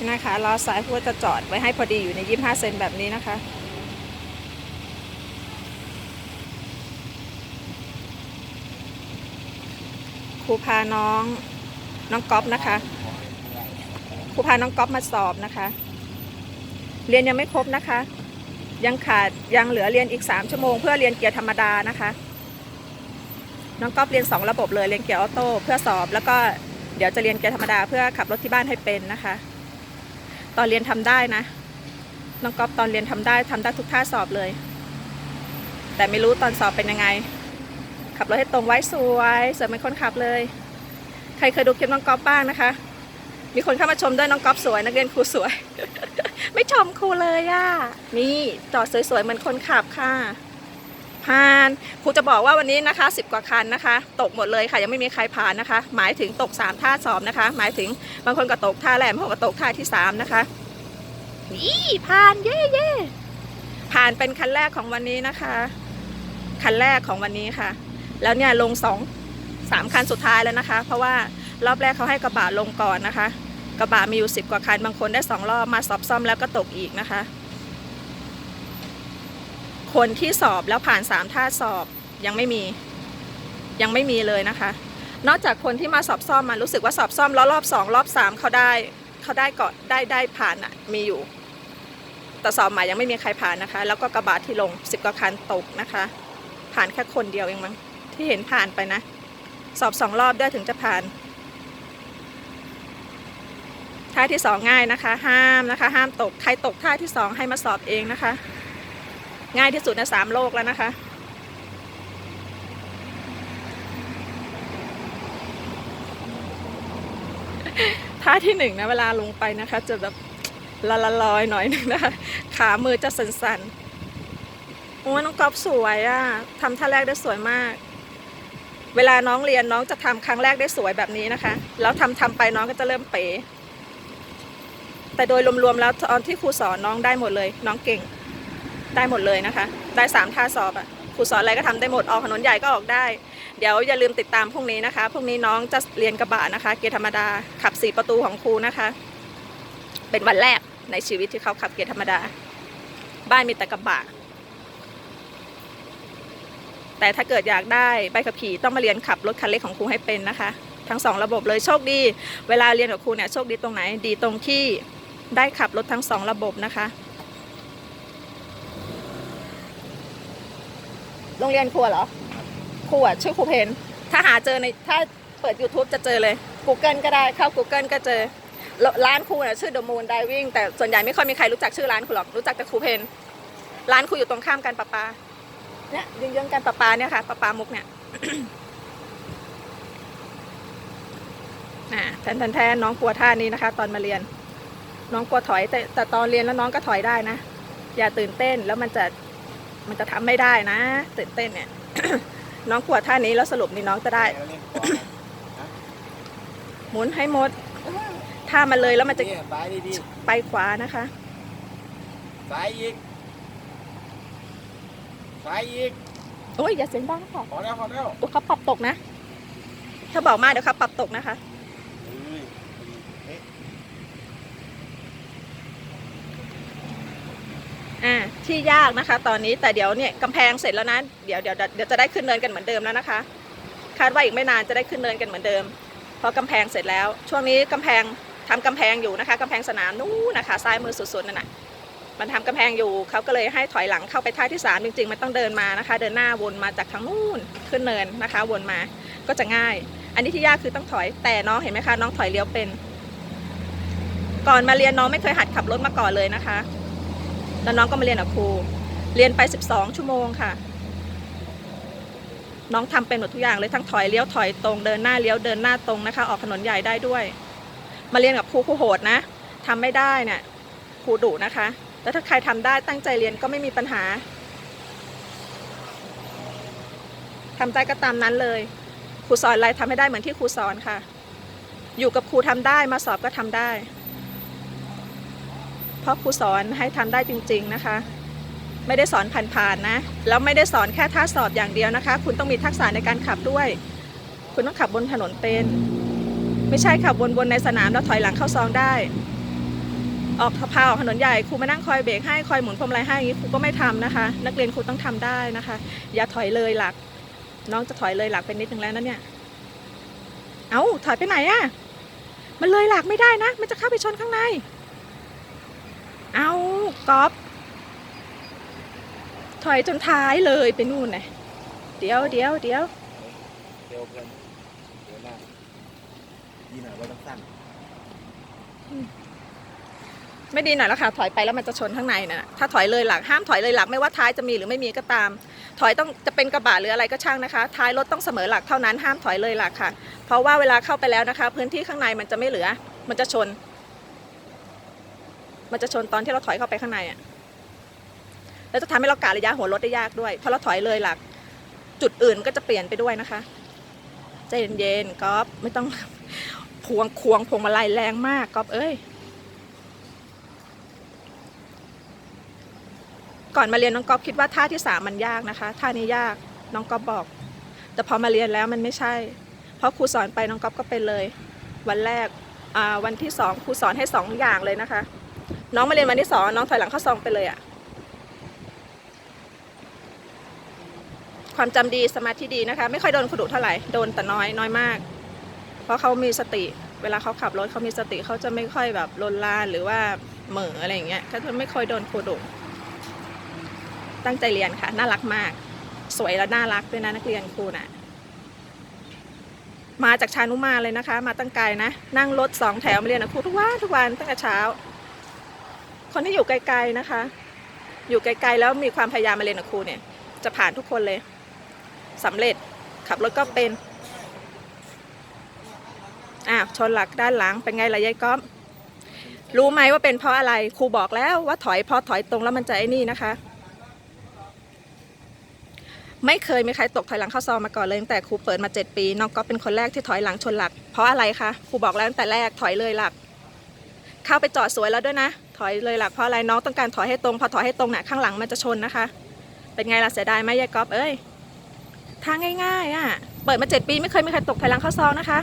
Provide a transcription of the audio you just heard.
นี่นะคะล้อซ้ายเพื่อจะจอดไว้ให้พอดีอยู่ใน25เซนแบบนี้นะคะ ครูพาน้องน้องก๊อฟนะคะ ครูพาน้องก๊อฟมาสอบนะคะ เรียนยังไม่ครบนะคะ ยังขาดยังเหลือเรียนอีก 3 ชั่วโมงเพื่อเรียนเกียร์ธรรมดานะคะ น้องก๊อฟเรียน 2 ระบบเลยเรียนเกียร์ออโต้เพื่อสอบแล้วก็เดี๋ยวจะเรียนเกียร์ธรรมดาเพื่อขับรถที่บ้านให้เป็นนะคะ ตอนเรียนทำได้นะน้องก๊อฟตอนเรียนทำได้ทำได้ทุกท่าสอบเลย แต่ไม่รู้ตอนสอบเป็นยังไง ขับรถให้ตรงไว้สวยสวยเหมือนคนขับเลย ใครเคยดูคลิปน้องก๊อฟบ้างนะคะ มีคนเข้ามาชมด้วยน้องก๊อฟสวย นักเรียนครูสวย ไม่ชมครูเลยอะนี่จอดสวยๆเหมือนคนขับค่ะ ผ่านครูจะบอกว่าวันนี้นะคะ 10 กว่าคันนะคะ ตกหมดเลยค่ะ ยังไม่มีใครผ่านนะคะ หมายถึงตก 3 ท่าสอบนะคะ หมายถึงบางคนก็ตกท่าแรกบางคนก็ตกท่าที่ 3 นะคะนี่ผ่านเย่เย่ผ่านเป็นคันแรกของวันนี้นะคะ คันแรกของวันนี้ค่ะ แล้วเนี่ยลงสองสามคันสุดท้ายแล้วนะคะ เพราะว่ารอบแรกเขาให้กระบะลงก่อนนะคะ กระบะมีอยู่สิบกว่าคัน บางคนได้สองรอบมาสอบซ่อมแล้วก็ตกอีกนะคะ คนที่สอบแล้วผ่านสามท่าสอบยังไม่มียังไม่มีเลยนะคะ นอกจากคนที่มาสอบซ่อมมารู้สึกว่าสอบซ่อมแล้วรอบสองรอบสามเขาได้เขาได้ก่อนได้ได้ผ่านอะมีอยู่แต่สอบใหม่ยังไม่มีใครผ่านนะคะ แล้วก็กระบะที่ลงสิบกว่าคันตกนะคะ ผ่านแค่คนเดียวเองมั้งที่เห็นผ่านไปนะ สอบสองรอบได้ถึงจะผ่านท่าที่สองง่ายนะคะ ห้ามนะคะ ห้ามตกใครตกท่าที่สองให้มาสอบเองนะคะ ง่ายที่สุดในสามโลกแล้วนะคะ ท่าที่หนึ่งนะเวลาลงไปนะคะ จะแบบละละลอยหน่อยนึงนะคะ ขามือจะสั่นๆ โอ้ยน้องก๊อฟสวยอะ่ะทำท่าแรกได้สวยมาก เวลาน้องเรียนน้องจะทำครั้งแรกได้สวยแบบนี้นะคะ แล้วทำทำไปน้องก็จะเริ่มเป๋แต่โดยรวมๆแล้วตอนที่ครูสอนน้องได้หมดเลย น้องเก่ง ได้หมดเลยนะคะ ได้สามท่าสอบอะ่ะครูสอนอะไรก็ทำได้หมดออกถนนใหญ่ก็ออกได้ เดี๋ยวอย่าลืมติดตามพรุ่งนี้นะคะพรุ่งนี้น้องจะเรียนกระบะนะคะ เกียร์ธรรมดาขับสี่ประตูของครูนะคะ เป็นวันแรกในชีวิตที่เขาขับเกียร์ธรรมดา บ้านมีแต่กระบะแต่ถ้าเกิดอยากได้ใบขับขี่ต้องมาเรียนขับรถคันเล็กของครูให้เป็นนะคะ ทั้งสองระบบเลยโชคดี เวลาเรียนกับครูเนี่ยโชคดีตรงไหน ดีตรงที่ได้ขับรถทั้งสองระบบนะคะ โรงเรียนครูเหรอครูอะชื่อครูเพนถ้าหาเจอในถ้าเปิด YouTube จะเจอเลย Google ก็ได้เข้า Google ก็เจอ ร้านครูนี่ยชื่อ The Moon Diving แต่ส่วนใหญ่ไม่ค่อยมีใครรู้จักชื่อร้านครูหรอกรู้จักแต่ครูเพนร้านครูอยู่ตรงข้ามกันปะปาเนี่ยยืงๆกันปลาปาเนี่ยค่ะปลาปามุกเนี่ยอ่าแทนแทนแทนน้องกลัวท่านี้นะคะ ตอนมาเรียน น้องกลัวถอยแต่แต่ตอนเรียนแล้วน้องก็ถอยได้นะ อย่าตื่นเต้นแล้วมันจะ มันจะทำไม่ได้นะตื่นเต้นเนี่ย น้องกลัวท่านี้แล้วสรุปนี่น้องจะได้เล่นก่อนนะหมุนให้หมด ถ้ามันเลยแล้วมันจะนี่ซ้ายดีไปขวานะคะๆซ้ายอีกซ้ายอีกโอ้ยอย่าเสียงดังค่ะพอแล้วพอแล้วเดี๋ยวเขาปรับตกนะ ถ้าบอกมาเดี๋ยวเขาปรับตกนะคะ เอ้ยเอ๊ะ อ่าที่ยากนะคะ ตอนนี้แต่เดี๋ยวเนี่ยกำแพงเสร็จแล้วนะเดี๋ยวเดี๋ยวเดี๋ยวจะได้ขึ้นเนินกันเหมือนเดิมแล้วนะคะ คาดว่าอีกไม่นานจะได้ขึ้นเนินกันเหมือนเดิม เพราะกำแพงเสร็จแล้ว ช่วงนี้กำแพงทำกำแพงอยู่นะคะกำแพงสนามนู้นนะคะซ้ายมือสุดๆนั่นน่ะมันทำกำแพงอยู่เขาก็เลยให้ถอยหลังเข้าไปท่าที่สามจริง ๆ มันต้องเดินมานะคะ เดินหน้าวนมาจากทางนู้นขึ้นเนินนะคะ วนมาก็จะง่าย อันนี้ที่ยากคือต้องถอยแต่น้องเห็นไหมคะน้องถอยเลี้ยวเป็น ก่อนมาเรียนน้องไม่เคยหัดขับรถมาก่อนเลยนะคะ แล้วน้องก็มาเรียนกับครู เรียนไป 12 ชั่วโมงค่ะ น้องทำเป็นหมดทุกอย่างเลยทั้งถอยเลี้ยวถอยตรงเดินหน้าเลี้ยวเดินหน้าตรงนะคะ ออกถนนใหญ่ได้ด้วย มาเรียนกับครูครูโหดนะทำไม่ได้เนี่ยครูดุนะคะ แล้วถ้าใครทำได้ตั้งใจเรียนก็ไม่มีปัญหาทำใจก็ตามนั้นเลยครูสอนอะไรทำให้ได้เหมือนที่ครูสอนค่ะ อยู่กับครูทำได้มาสอบก็ทำได้ เพราะครูสอนให้ทำได้จริง ๆนะคะ ไม่ได้สอนผ่านๆนะแล้วไม่ได้สอนแค่ท่าสอบอย่างเดียวนะคะ คุณต้องมีทักษะในการขับด้วย คุณต้องขับบนถนนเป็น ไม่ใช่ขับบนบนในสนามแล้วถอยหลังเข้าซองได้ ออกพาออกถนนใหญ่ครูมานั่งคอยเบรกให้คอยหมุนพวงมาลัยให้อย่างนี้ครูก็ไม่ทำนะคะ นักเรียนครูต้องทำได้นะคะ อย่าถอยเลยหลัก น้องจะถอยเลยหลักไปนิดนึงแล้วนะเนี่ยเอา้าถอยไปไหนอะมันเลยหลักไม่ได้นะ มันจะเข้าไปชนข้างใน เอาก๊อฟถอยจนท้ายเลยไปนู่นนะเดี๋ยวเดี๋ยวเดี๋ยวเดี๋ยวเพื่อนเดี๋ยวหน้าดีหน่อยว่าต้องสั้นไม่ดีหน่อยแล้วค่ะ ถอยไปแล้วมันจะชนข้างในนะถ้าถอยเลยหลักห้ามถอยเลยหลักไม่ว่าท้ายจะมีหรือไม่มีก็ตาม ถอยต้องจะเป็นกระบะหรืออะไรก็ช่างนะคะ ท้ายรถต้องเสมอหลักเท่านั้นห้ามถอยเลยหลักค่ะ เพราะว่าเวลาเข้าไปแล้วนะคะ พื้นที่ข้างในมันจะไม่เหลือ มันจะชน มันจะชนตอนที่เราถอยเข้าไปข้างในอะแล้วจะทำให้เรากะระยะหัวรถได้ยากด้วยเพราะเราถอยเลยหลัก จุดอื่นก็จะเปลี่ยนไปด้วยนะคะใจเย็นๆก๊อฟไม่ต้องพวงควงพวงมาลัยแรงมากก๊อฟเอ้ยก่อนมาเรียนน้องก๊อฟคิดว่าท่าที่สามมันยากนะคะท่านี้ยากน้องก๊อฟบอก แต่พอมาเรียนแล้วมันไม่ใช่ เพราะครูสอนไปน้องก๊อฟก็เป็นเลย วันแรกอ่าวันที่สองครูสอนให้สองอย่างเลยนะคะ น้องมาเรียนวันที่สองน้องถอยหลังเข้าซองไปเลยอะความจำดีสมาธิดีนะคะ ไม่ค่อยโดนครูดุเท่าไหร่โดนแต่น้อยน้อยมาก เพราะเขามีสติ เวลาเขาขับรถเขามีสติเขาจะไม่ค่อยแบบลนลานหรือว่าเหม่ออะไรอย่างเงี้ยเขาจะไม่ค่อยโดนครูดุตั้งใจเรียนค่ะ น่ารักมาก สวยและน่ารักด้วยนะนักเรียนครูน่ะมาจากชานุมาเลยนะคะ มาตั้งไกลนะ นั่งรถสองแถวมาเรียนกับครูทุกวันทุกวันตั้งแต่เช้า คนที่อยู่ไกลๆนะคะ อยู่ไกลๆแล้วมีความพยายามมาเรียนกับครูเนี่ย จะผ่านทุกคนเลยสำเร็จขับรถก็เป็นอ้าวชนหลักด้านหลังเป็นไงล่ะยายก้อมรู้ไหมว่าเป็นเพราะอะไรครูบอกแล้วว่าถอยพอถอยตรงแล้วมันจะไอ้นี่นะคะ ไม่เคยมีใครตกถอยหลังเข้าซองมาก่อนเลยตั้งแต่ครูเปิดมา 7 ปีน้องก็เป็นคนแรกที่ถอยหลังชนหลัก เพราะอะไรคะครูบอกแล้วตั้งแต่แรกถอยเลยหลัก เข้าไปจอดสวยแล้วด้วยนะ ถอยเลยหลักเพราะอะไรน้องต้องการถอยให้ตรง พอถอยให้ตรงเนี่ยข้างหลังมันจะชนนะคะ เป็นไงล่ะเสียดายไหมยายก๊อฟเอ้ยทางง่ายๆอะ เปิดมาเจ็ดปีไม่เคยมีใครตกถอยหลังเข้าซองนะคะ